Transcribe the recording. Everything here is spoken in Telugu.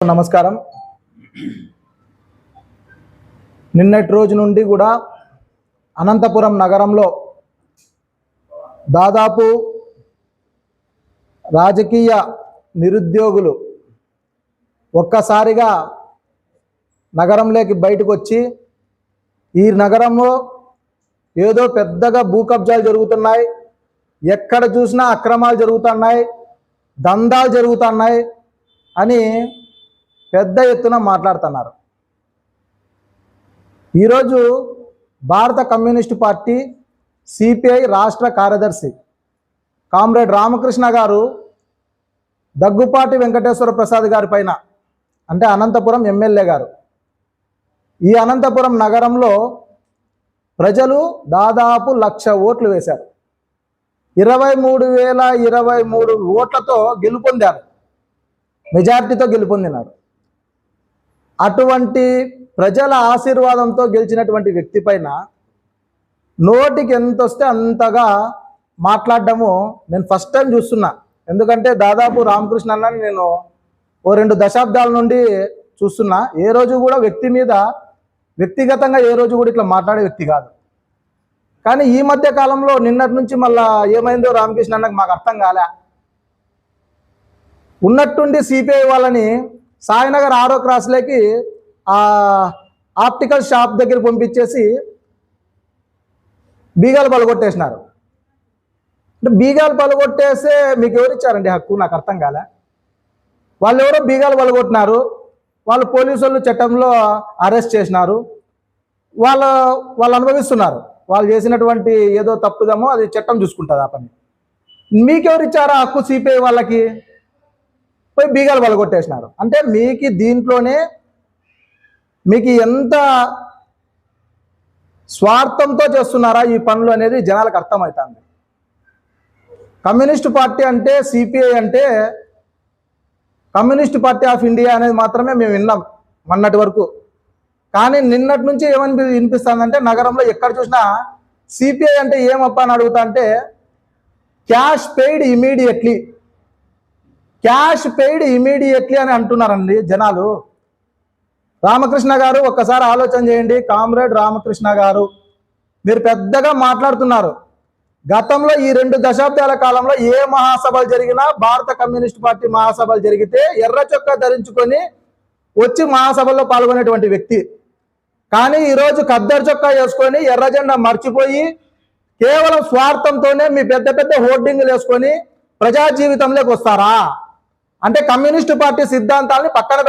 నమస్కారం. నిన్నటి రోజు నుండి కూడా అనంతపురం నగరంలో దాదాపు రాజకీయ నిరుద్యోగులు ఒక్కసారిగా నగరంలోకి బయటకు వచ్చి ఈ నగరంలో ఏదో పెద్దగా భూకబ్జాలు జరుగుతున్నాయి. ఎక్కడ చూసినా అక్రమాలు జరుగుతున్నాయి. దందాలు జరుగుతున్నాయి అని పెద్ద ఎత్తున మాట్లాడుతున్నారు. ఈరోజు భారత కమ్యూనిస్టు పార్టీ సిపిఐ రాష్ట్ర కార్యదర్శి కామ్రేడ్ రామకృష్ణ గారు దగ్గుపాటి వెంకటేశ్వర ప్రసాద్ గారి పైన అంటే అనంతపురం ఎమ్మెల్యే గారు. ఈ అనంతపురం నగరంలో ప్రజలు దాదాపు లక్ష ఓట్లు వేశారు. ఇరవై మూడు వేల ఇరవై మూడు ఓట్లతో గెలుపొందారు. మెజార్టీతో గెలుపొందినారు. అటువంటి ప్రజల ఆశీర్వాదంతో గెలిచినటువంటి వ్యక్తి పైన నోటికి ఎంత వస్తే అంతగా మాట్లాడడము నేను ఫస్ట్ టైం చూస్తున్నా. ఎందుకంటే దాదాపు రామకృష్ణ అన్నని నేను ఓ రెండు దశాబ్దాల నుండి చూస్తున్నా. ఏ రోజు కూడా వ్యక్తి మీద వ్యక్తిగతంగా ఏ రోజు కూడా ఇట్లా మాట్లాడే వ్యక్తి కాదు. కానీ ఈ మధ్య కాలంలో నిన్నటి నుంచి మళ్ళా ఏమైందో రామకృష్ణ అన్నకు మాకు అర్థం కాలే. ఉన్నట్టుండి సిపిఐ వాళ్ళని సాయినగర్ ఆరో క్రాస్లోకి ఆప్టికల్ షాప్ దగ్గర పంపించేసి బీగాలు పలగొట్టేసినారు. అంటే బీగాలు పలగొట్టేస్తే మీకు ఎవరు ఇచ్చారండి హక్కు? నాకు అర్థం కాలే. వాళ్ళు ఎవరో బీగాలు పలగొట్టినారు. వాళ్ళు పోలీసు వాళ్ళు చట్టంలో అరెస్ట్ చేసినారు. వాళ్ళ వాళ్ళు అనుభవిస్తున్నారు. వాళ్ళు చేసినటువంటి ఏదో తప్పుదమో అది చట్టం చూసుకుంటుంది ఆ పని. మీకెవరు ఇచ్చారా హక్కు సిపిఐ వాళ్ళకి? పోయి బీగాలు పలగొట్టేసినారు. అంటే మీకు దీంట్లోనే మీకు ఎంత స్వార్థంతో చేస్తున్నారా ఈ పనులు అనేది జనాలకు అర్థమవుతుంది. కమ్యూనిస్ట్ పార్టీ అంటే సిపిఐ అంటే కమ్యూనిస్ట్ పార్టీ ఆఫ్ ఇండియా అనేది మాత్రమే మేము విన్నాం మొన్నటి వరకు. కానీ నిన్నటి నుంచి ఏమని వినిపిస్తుందంటే నగరంలో ఎక్కడ చూసినా సిపిఐ అంటే ఏమప్పా అని అడుగుతా అంటే cash paid immediately cash paid immediately అని అంటున్నారండి జనాలు. రామకృష్ణ గారు ఒక్కసారి ఆలోచన చేయండి. కామ్రేడ్ రామకృష్ణ గారు మీరు పెద్దగా మాట్లాడుతున్నారు. గతంలో ఈ రెండు దశాబ్దాల కాలంలో ఏ మహాసభలు జరిగినా భారత కమ్యూనిస్ట్ పార్టీ మహాసభలు జరిగితే ఎర్ర చొక్కా ధరించుకొని వచ్చి మహాసభల్లో పాల్గొనేటువంటి వ్యక్తి. కానీ ఈరోజు ఖద్దరు చొక్కా వేసుకొని ఎర్ర జెండా మర్చిపోయి కేవలం స్వార్థంతోనే మీ పెద్ద పెద్ద హోర్డింగ్లు వేసుకొని ప్రజా జీవితంలోకి వస్తారా? అంటే కమ్యూనిస్టు పార్టీ సిద్ధాంతాలని పక్కన